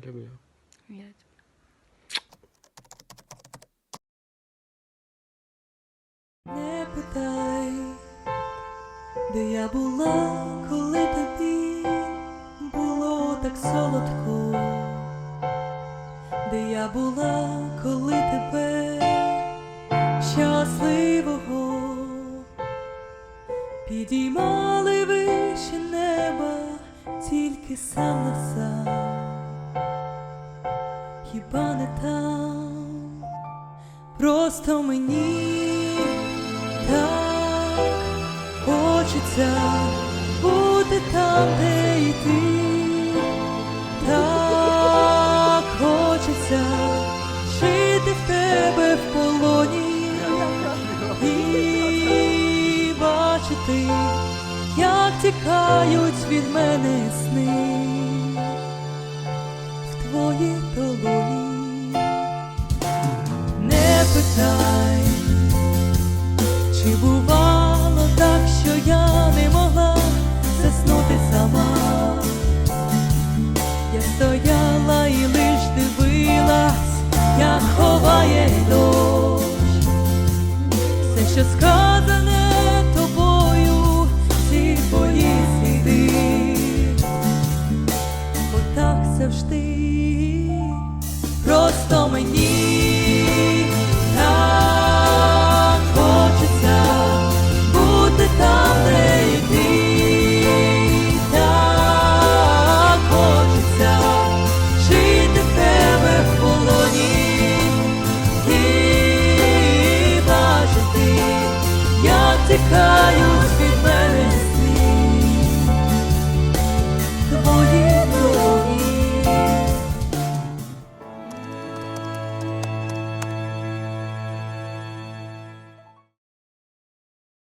люблю. Я тебе. Не питай, де я була, коли тобі було так солодко, де я була, коли тебе щасливого підіймали вище неба, тільки сам на сам, хіба не там, просто мені так хочеться бути там, де і ти, так хочеться жити в тебе в полоні і бачити, як тікають від мене сни. В твоїй долоні. Не. Чи бувало так, що я не могла заснути сама? Я стояла і лиш дивилась, як ховає дощ. Все, що сказане тобою, всі твої сліди. Отак завжди, просто мені